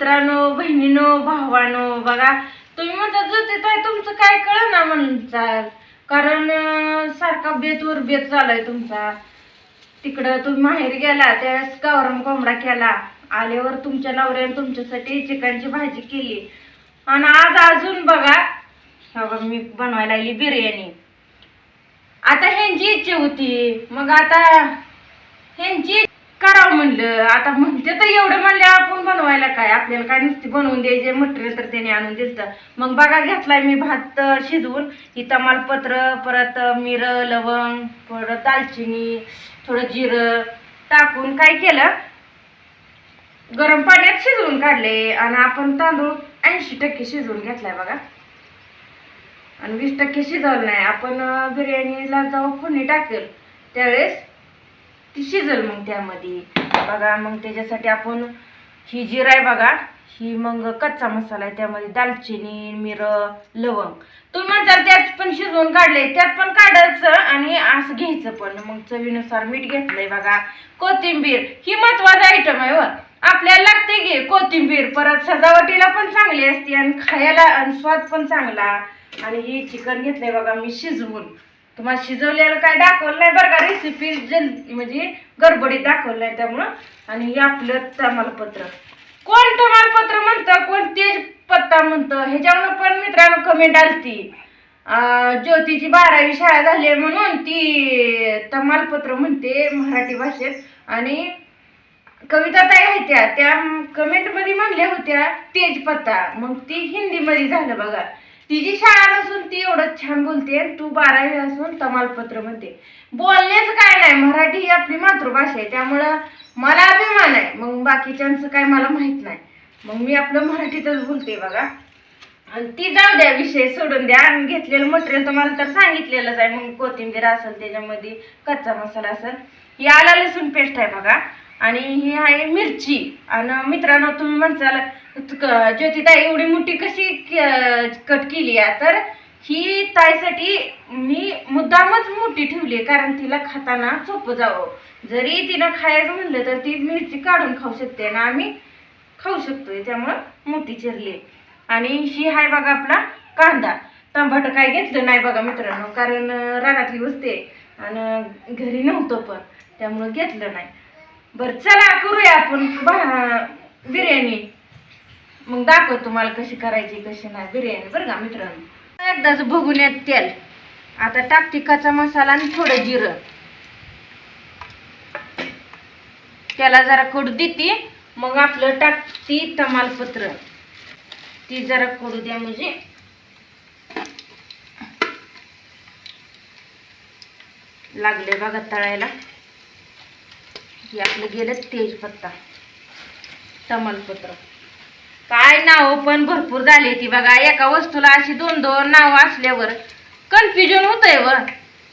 मित्रांनो बहिणीनो भावानो बघा तुम्ही म्हणता जोते ताई तुमचं काय कळ ना म्हणता कारण सारखा बेतवर बेत झालाय तुमचा. तिकडं तुम्ही माहेर गेला त्यावेळेस गावराम कोंबडा केला. आल्यावर तुमच्या नवऱ्याने तुमच्यासाठी चिकनची भाजी केली. आणि आज अजून बघा बघा मी बनवायला लागली बिर्याणी. आता ह्यांची इच्छा होती. मग आता ह्यांची करावं म्हणलं. आता म्हणते तर एवढं म्हणलं आपण बनवायला काय? आपल्याला काय नुसती बनवून द्यायचे मटेरियल तर त्याने आणून दिलं मग बघा घेतलाय मी भात शिजवून. ही तमालपत्र परत मिरं लवंग परत दालचिनी थोडं जिरं टाकून काय केलं? गरम पाण्यात शिजवून काढले. आणि आपण तांदूळ ऐंशी टक्के शिजवून घेतलाय बघा. आणि वीस टक्के शिजवलं नाही. आपण बिर्याणीला जाऊ फोडणी टाकेल. त्यावेळेस ती शिजल मग त्यामध्ये. बघा मग त्याच्यासाठी आपण ही जिरा आहे बघा ही मग कच्चा मसाला आहे त्यामध्ये दालचिनी मिरं लवंग. तुम्ही म्हणतात त्यात पण शिजवून काढले त्यात पण काढायचं आणि असं घ्यायचं पण. मग चवीनुसार मीठ घेतलंय बघा. कोथिंबीर ही महत्त्वाचा आयटम आहे व आपल्याला लागते की कोथिंबीर परत सजावटीला पण चांगली असते आणि खायला आणि स्वाद पण चांगला. आणि ही चिकन घेतलंय बघा मी शिजवून. तुम्हाला शिजवलेलं काय दाखवलं नाही बरं का? रेसिपी जन म्हणजे गडबडीत दाखवलं नाही त्यामुळं. आणि हे आपलं तमालपत्र. कोण तमालपत्र म्हणतं? कोण तेज पत्ता म्हणतं? ह्याच्यावर पण मित्रांनो कमेंट आलती. ज्योतीची बारावी शाळा झाली म्हणून ती तमालपत्र म्हणते मराठी भाषेत. आणि कविता ताई आहेत त्या. त्या कमेंटमध्ये म्हणल्या होत्या तेजपत्ता. मग ती हिंदीमध्ये झालं बघा. तिची शाळा नसून ती एवढं छान बोलते आणि तू बारावी असून तमालपत्र म्हणते. बोलण्याचं काय नाही मराठी ही आपली मातृभाषा आहे त्यामुळं मला अभिमान आहे. मग बाकीच्यांचं काय मला माहीत नाही. मग मी आपलं मराठीतच बोलते बघा. आणि ती जाऊ द्या विषय सोडून द्या. आणि घेतलेलं मटेरियल तुम्हाला तर सांगितलेलंच आहे. मग कोथिंबीर असेल त्याच्यामध्ये कच्चा मसाला असेल ही आला लसूण पेस्ट आहे बघा. आणि ही आहे मिरची. आणि मित्रांनो तुम्ही म्हणसाल क- एवढी मोठी कशी क- कट केली आहे? तर ही ताईसाठी मी मुद्दामच मोठी ठेवली आहे कारण तिला खाताना सोपं जावं. जरी तिनं खायचं म्हणलं तर ती मिरची काढून खाऊ शकते आणि आम्ही खाऊ शकतोय त्यामुळं मोठी चिरली आहे. आणि ही आहे बघा आपला कांदा. टमाटर काय घेतलं नाही बघा मित्रांनो कारण रानातली बसते आणि घरी नव्हतं पण त्यामुळं घेतलं नाही. बरं चला करूया आपण भा- बिर्याणी. मग दाखव तुम्हाला कशी करायची कशी नाही. बिर्याणी बरं का मित्रांनो? एकदाच बघून येत तेल. आता टाकते कचा मसाला आणि थोडं जिरं. त्याला जरा कडू देते. मग आपलं टाकते तमालपत्र. ती जरा कडू द्या म्हणजे. लागले बघा तळायला. हे आपलं गेलं तेजपत्ता. तमालपत्र. काय नाव पण भरपूर झाली ती बघा. एका वस्तूला अशी दोन दोन नाव असल्यावर कन्फ्युजन होतंय व.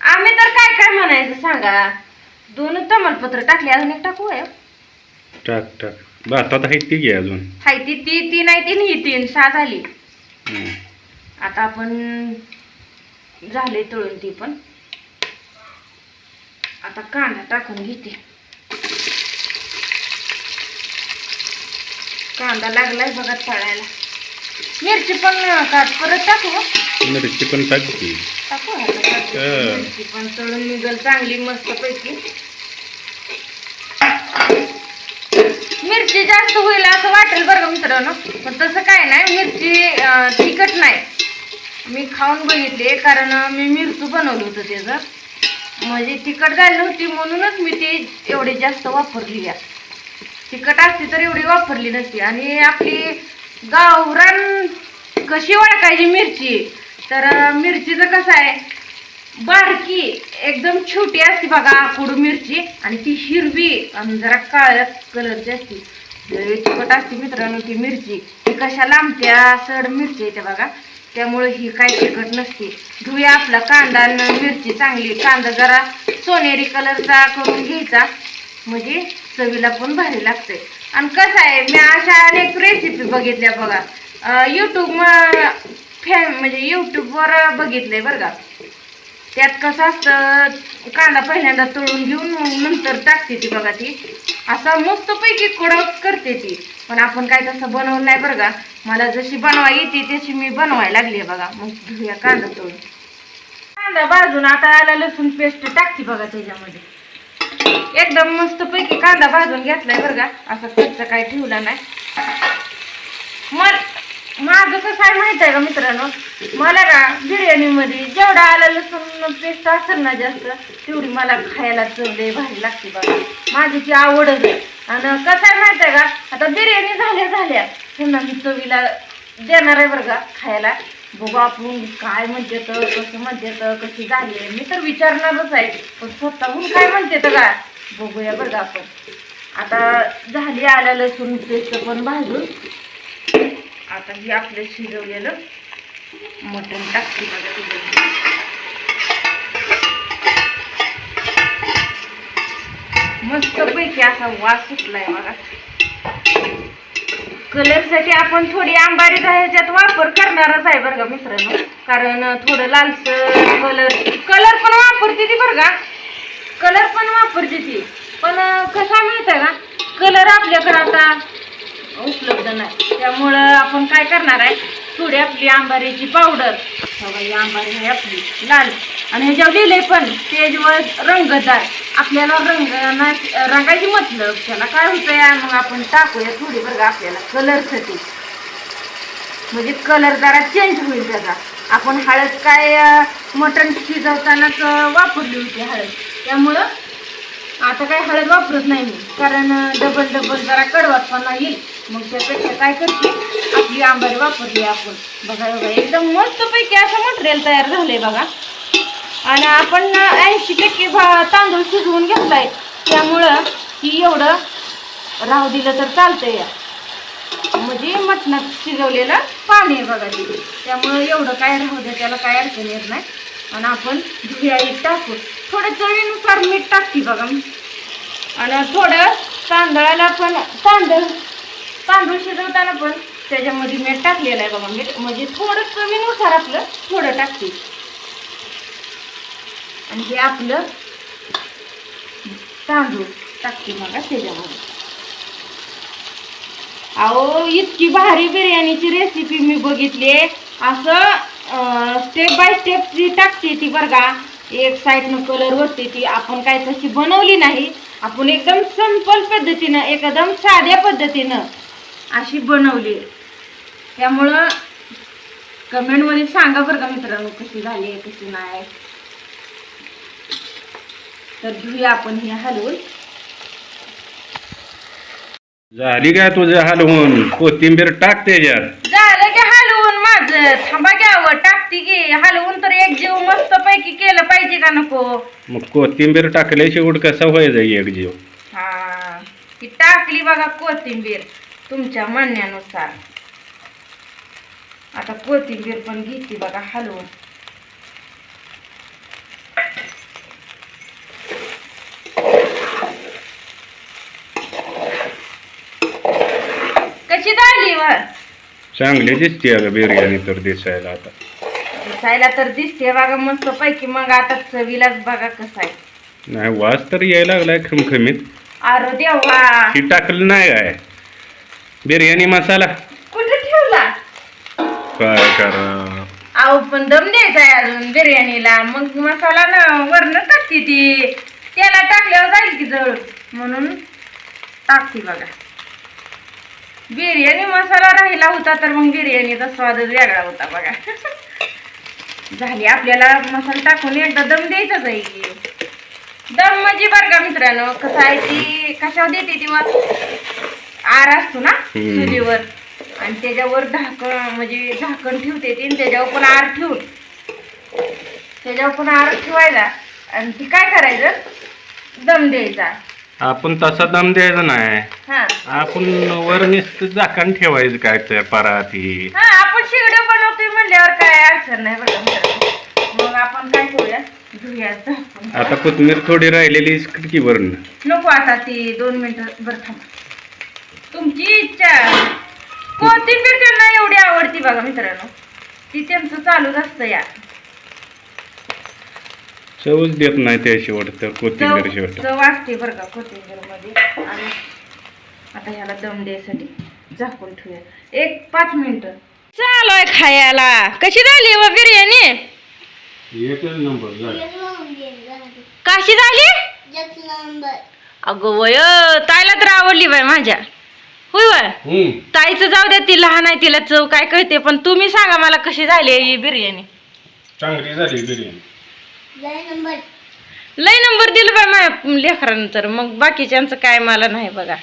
आम्ही तर काय काय म्हणायचं सांगा. दोन तमालपत्र टाकले अजून एक टाकू आहे. टाक टाक. भातात आहेत ती घे अजून. हाय ती ती ती नाही ती ही तीन सहा झाली. आता आपण झाले तळून ती पण. आता कांदा टाकून घेते. कांदा लागलाय बघा तळायला. मिरची पण का परत टाकू? मिरची पण टाक की. टाकू. मिरची पण तळून निघल चांगली मस्त पैकी मिरची जास्त होईल असं वाटेल बरं का मित्रांनो. पण तसं काय नाही मिरची तिखट नाही. मी खाऊन बघितले कारण मी मिरचू बनवलं होतं त्याचं. म्हणजे तिखट झाली होती म्हणूनच मी ती एवढी जास्त वापरली आहे. तिखट असती तर एवढी वापरली नसती. आणि आपली गावरान कशी वाळकायची मिरची? तर मिरचीचं कसं आहे? बारकी एकदम छोटी असते बघा आकुड मिरची. आणि ती हिरवी आणि जरा काळ्या कलरची असते. चिकट तिखट असते मित्रांनो ती मिरची. ती कशा लांबत्या सड मिरची येते बघा. त्यामुळे ही काय तिखट नसते. धुया आपला कांदा मिरची चांगली. कांदा जरा सोनेरी कलरचा करून घ्यायचा. म्हणजे चवीला पण भारी लागते. आणि कसं आहे मी अशा अनेक रेसिपी बघितल्या बघा. यूट्यूब फॅम म्हणजे यूट्यूबवर बघितलंय बरं का. त्यात कसं असतं कांदा पहिल्यांदा तळून घेऊन नंतर टाकते ती बघा ती. असं मस्तपैकी कडक करते ती. पण आपण काय तसं बनवलं नाही बरं का. मला जशी बनवा येते तशी मी बनवायला लागली आहे बघा. मग घेऊया कांदा तळून. कांदा भाजून आता आला लसूण पेस्ट टाकते बघा त्याच्यामध्ये. एकदम मस्तपैकी कांदा भाजून घेतलाय बरं का. असं कच्चा काय ठेवला नाही. मग माझं कसं आहे माहीत आहे का मित्रांनो? मला का बिर्याणीमध्ये जेवढा आला लसूण पेस्ट असेल ना जास्त तेवढी मला खायला चवले भारी लागते बघा. माझी ती आवडच आहे. आणि कसं आहे माहीत आहे का? आता बिर्याणी झाल्या झाल्या. पुन्हा मी चवीला देणार आहे बरं का खायला. बघू आपण काय म्हणते तर कसं म्हणते तर कशी झाली आहे मी तर विचारणारच आहे पण स्वतःहून काय म्हणते तर का? बघूया बरं आपण. आता झाली आल्या लसूण पेस्ट पण भाजून. आता हे आपलं शिजवलेलं मटण टाकते बघा त्याच्यामध्ये. मस्तपैकी असा वास सुटलाय बघा. कलरसाठी आपण थोडी आंबारीचा ह्याच्यात वापर करणारच आहे बरं का मित्रांनो. कारण थोडं लालसर कलर कलर पण वापरते ती बरं का? कलर पण वापरते ती. पण कसा माहीत आहे का? कलर आपल्याकडे आता उपलब्ध नाही. त्यामुळं आपण काय करणार आहे? थोडी आपली आंबारीची पावडर ही आंबारी आहे आपली लाल. आणि ह्याच्यावर लिहिले पण तेजवर रंगदार आपल्याला रंग रंगाची मतलब. त्याला काय होतं या मग आपण टाकूया थोडी बरं आपल्याला कलरसाठी म्हणजे कलर जरा चेंज होईल त्याचा. आपण हळद काय मटण शिजवतानाच वापरली होती हळद. त्यामुळं आता काय हळद वापरत नाही मी. कारण डबल डबल जरा कडवटपणा येईल. मग त्यापेक्षा काय करते? आपली आंबारी वापरली आपण. बघा बघा एकदम मस्तपैकी असं मटेरियल तयार झालंय बघा. आणि आपण ऐंशी टक्के भा तांदूळ शिजवून घेतलाय. त्यामुळं ही एवढं राहू दिलं तर चालतंय. या म्हणजे मटणात शिजवलेलं पाणी आहे बघा तिथे. त्यामुळं एवढं काय राहू दे त्याला काय अडचण येत नाही. आणि आपण बिर्याणी टाकू थोडं चवीनुसार मीठ टाकते बघा. आणि थोडं तांदळाला पण तांदूळ तांदूळ शिजवताना पण त्याच्यामध्ये मीठ टाकलेलं आहे बघा. मीठ म्हणजे थोडं कमीनुसार आपलं थोडं टाकते. आणि हे आपलं तांदूळ टाकते बघा त्याच्यामध्ये. अहो इतकी भारी बिर्याणीची रेसिपी मी बघितली असं स्टेप बाय स्टेप जी टाकते ती बरं का एक साईडनं कलर होते ती आपण काय तशी बनवली नाही. आपण एकदम सिंपल पद्धतीनं एकदम साध्या पद्धतीनं अशी बनवली. त्यामुळं कमेंटमध्ये सांगा बरं का मित्रांनो कशी झाली आहे कशी नाही. तर घेऊया आपण हे हलवून. झाली काय तुझं हलवून? कोथिंबीर टाक त्याच्यात. झालं की हलवून माझं. थांबा घ्यावं टाकते की. हलवून तर एक जीव मस्त पैकी केलं पाहिजे का नको? मग कोथिंबीर टाकल्या शेवट कसा व्हायचा एक जीव? हा. ती टाकली बघा कोथिंबीर. तुमच्या म्हणण्यानुसार. आता कोथिंबीर पण घेतली बघा हलवून. कशी झाली वर चांगली दिसते अगं बिर्याणी तर दिसायला आता. दिसायला तर दिसते बघा मस्त पैकी. मग आता चवीलाच बघा कसं आहे. नाही वास तर यायला लागलाय खमखमीत. अरे देवा. ही टाकलं नाही काय? बिर्याणी मसाला. कुठे ठेवला? काय करा? अहो पण दम द्यायचा आहे अजून बिर्याणीला. मग मसाला ना वरण टाकते ती. त्याला टाकल्यावर जाईल की जळ म्हणून टाकते बघा. बिर्याणी मसाला राहिला होता तर मग बिर्याणीचा स्वादच वेगळा होता बघा. झाली आपल्याला मसाला टाकून एकदा दम द्यायचाच आहे की. दम म्हणजे बरं का मित्रांनो कसं आहे ती कशावर देते ती वर आर असतो ना हम्म. चुलीवर. आणि त्याच्यावर झाकण म्हणजे झाकण ठेवते ती आणि त्याच्यावर पण आर ठेवून. त्याच्यावर पण आर ठेवायला आणि ती काय करायचं? दम द्यायचा. आपण तसा दम द्यायचा नाही. हा. आपण वर नुसतं झाकण ठेवायचं काय त्या पराती. हा आपण शिगडे बनवतोय म्हणल्यावर काय अडचण नाही बघा मित्रांनो. मग आपण काय करूया? झाकून. आता कोथिंबीर थोडी राहिलेली की वरण नको आता ती दोन मिनिटं. बरं थांबा. तुमची इच्छा कोथिंबीर त्यांना एवढी आवडती बघा मित्रांनो. ती त्यांचं चालूच असतं या चवच देत नाही त्याशी वाटतं कोथिंबीर चव शेवट. चव असते बरं का कोथिंबीरमध्ये आणि आता ह्याला दम द्यायसाठी झाकून ठेवूया. एक पाच मिनिट. चालू आहे खायला. कशी झाली व बिर्याणी? नंबर झाला. कशी झाली? अगं वय ताईला तर आवडली बाय माझ्या. होय वय ताईचं जाऊ द्या ती लहान आहे तिला चव काय कळते पण तुम्ही सांगा मला कशी झाली ही बिर्याणी. चांगली झाली बिर्याणी. लय नंबर. दिलं बाय माझ्या लेकरानं तर मग बाकीच्यांचं काय मला नाही बघा.